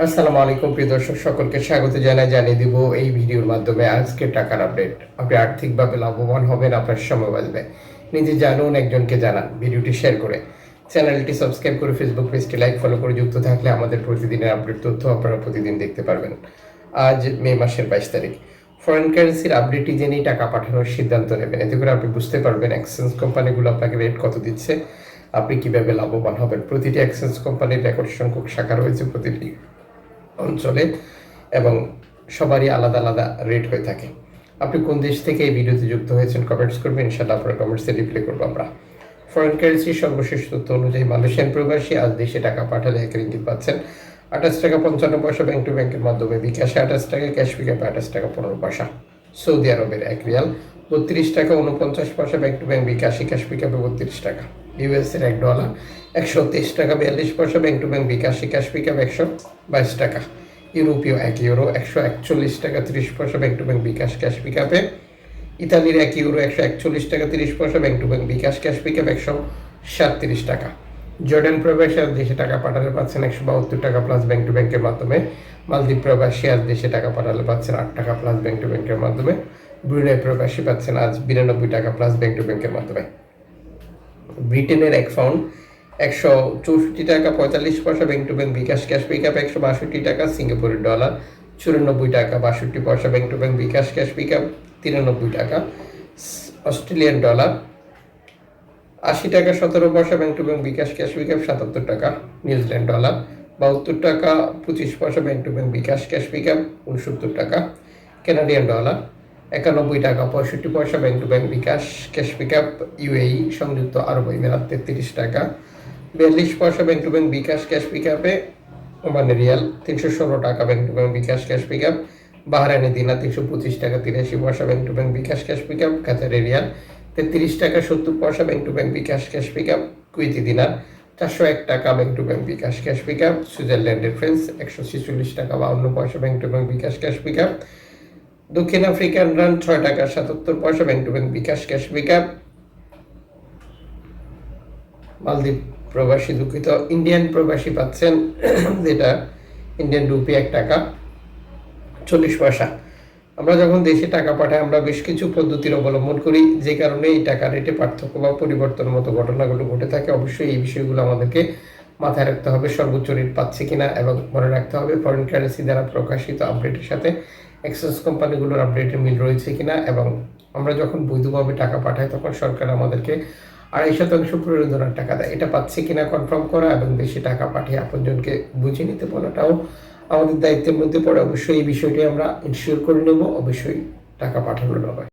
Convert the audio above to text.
আসসালামু আলাইকুম, প্রিয় দর্শক, সকলকে স্বাগত জানাই, জানিয়ে দিব এই ভিডিওর মাধ্যমে আজকে টাকার আপডেট। আপনি আর্থিকভাবে লাভবান হবেন, আপনার সময় বাঁচবে। নিজে জানুন, একজনকে জানান ভিডিওটি শেয়ার করে। চ্যানেলটি সাবস্ক্রাইব করে ফেসবুক পেজটি লাইক ফলো করে যুক্ত থাকলে আমাদের প্রতিদিনের আপডেট তথ্য আপনারা প্রতিদিন দেখতে পারবেন। আজ মে মাসের বাইশ তারিখ। ফরেন কারেন্সির আপডেটটি জেনেই টাকা পাঠানোর সিদ্ধান্ত নেবেন। এতে করে আপনি বুঝতে পারবেন এক্সচেঞ্জ কোম্পানিগুলো আপনাকে রেট কত দিচ্ছে। আপনি কীভাবে লাভবান হবেন? প্রতিটি এক্সচেঞ্জ কোম্পানির রেকর্ড সংখ্যক শাখা রয়েছে, প্রতিটি অঞ্চলে এবং সবারই আলাদা আলাদা রেট হয়ে থাকে। আপনি কোন দেশ থেকে এই ভিডিওতে যুক্ত হয়েছেন কমেন্টস করবেন, ইনশাআল্লাহ আপনার কমেন্টসে রিপ্লাই করব আমরা। ফরেন কারেন্সির সর্বশেষ তথ্য অনুযায়ী মালয়েশিয়ান প্রবাসী আজ দেশে টাকা পাঠালে এক রিঙ্গিত পাচ্ছেন। আঠাশ টাকা পঞ্চান্ন পয়সা ব্যাংক টু ব্যাংকের মাধ্যমে বিকাশে আঠাশ টাকা ক্যাশ পিকআপে আঠাশ টাকা পনেরো পয়সা। সৌদি আরবের এক রিয়াল, বত্রিশ টাকা উনপঞ্চাশ পয়সা ব্যাংক টু ব্যাংক বিকাশে ক্যাশ পিকআপে বত্রিশ টাকা। ইউএসের এক ডলার একশো তেইশ টাকা, বিয়াল্লিশ পয়সা bank to bank bKash cash pickup একশো বাইশ টাকা। ইউরোপীয় এক ইউরো একশো একচল্লিশ টাকা, তিরিশ পয়সা bank to bank bKash cash পিকআপে ইতালির এক ইউরো একশো একচল্লিশ টাকা, তিরিশ পয়সা bank to bank bKash cash pickup একশো সাতত্রিশ টাকা। জর্ডান প্রবাসী আর দেশে টাকা পাঠালে পাচ্ছেন একশো বাহাত্তর টাকা প্লাস ব্যাংক টু ব্যাংকের মাধ্যমে। মালদ্বীপ প্রবাসী আর দেশে টাকা পাঠালে পাচ্ছেন আট টাকা প্লাস ব্যাংক টু ব্যাংকের মাধ্যমে। ব্রুনাই প্রবাসী পাচ্ছেন আজ বিরানব্বই টাকা প্লাস ব্যাংক টু ব্যাংকের মাধ্যমে। ব্রিটেনের এক ফাউন্ড, একশো চৌষট্টি টাকা, পঁয়তাল্লিশ পয়সা bank to bank bKash cash pickup একশো বাষট্টি টাকা, সিঙ্গাপুরের ডলার চুরানব্বই টাকা, বাষট্টি পয়সা bank to bank bKash cash pickup তিরানব্বই টাকা, অস্ট্রেলিয়ান ডলার আশি টাকা, সতেরো পয়সা bank to bank bKash cash pickup সাতাত্তর টাকা, নিউজিল্যান্ড ডলার বাহাত্তর টাকা, পঁচিশ পয়সা bank to bank bKash cash pickup উনসত্তর টাকা কানাডিয়ান ডলার একানব্বই টাকা, পঁয়ষট্টি পয়সা bank to bank bKash cash pickup UAE সংযুক্ত আরব আমিরাত তেত্রিশ টাকা, বিয়াল্লিশ পয়সা bank to bank bKash cash pick আপে ওমানের রিয়াল, তিনশো ষোলো টাকা bank to bank bKash cash pickup বাহারানি দিনা, তিনশো পঁচিশ টাকা, তিরাশি পয়সা bank to bank bKash cash pickup কাতারে রিয়াল, তেত্রিশ টাকা, সত্তর পয়সা bank to bank bKash cash pickup কুইতি দিনার চারশো এক টাকা bank to bank bKash cash pickup সুইজারল্যান্ডের ফ্রেন্স একশো ছেচল্লিশ টাকা, বাউন্ন পয়সা bank to bank bKash cash pickup দক্ষিণ আফ্রিকান রান ছয় টাকা সাতাত্তর পয়সা bank to bank bKash cash pickup. মালদ্বীপ প্রবাসী দুঃখিত, ইন্ডিয়ান প্রবাসী পাচ্ছেন যেটা ইন্ডিয়ান রুপি এক টাকা চল্লিশ পয়সা। আমরা যখন দেশে টাকা পাঠাই, আমরা বেশ কিছু পদ্ধতির অবলম্বন করি, যে কারণে এই টাকা রেটে পার্থক্য বা পরিবর্তন মতো ঘটনাগুলো ঘটে থাকে। অবশ্যই এই বিষয়গুলো আমাদেরকে মাথায় রাখতে হবে সর্বোচ্চ রেট পাচ্ছে কিনা এবং মনে রাখতে হবে ফরেন কারেন্সি দ্বারা প্রকাশিত আপডেটের সাথে এক্সচেঞ্জ কোম্পানিগুলোর আপডেটের মিল রয়েছে কিনা এবং আমরা যখন বৈধভাবে টাকা পাঠাই তখন সরকার আমাদেরকে আড়াই শতাংশ প্রয়োজনের টাকা দেয়। এটা পাচ্ছে কিনা কনফার্ম করা এবং দেশে টাকা পাঠিয়ে আপনজনকে বুঝে নিতে বলাটাও আমাদের দায়িত্বের মধ্যে পড়ে। অবশ্যই এই বিষয়টি আমরা ইনশিওর করে নেব। অবশ্যই টাকা পাঠানোর ব্যাপারে।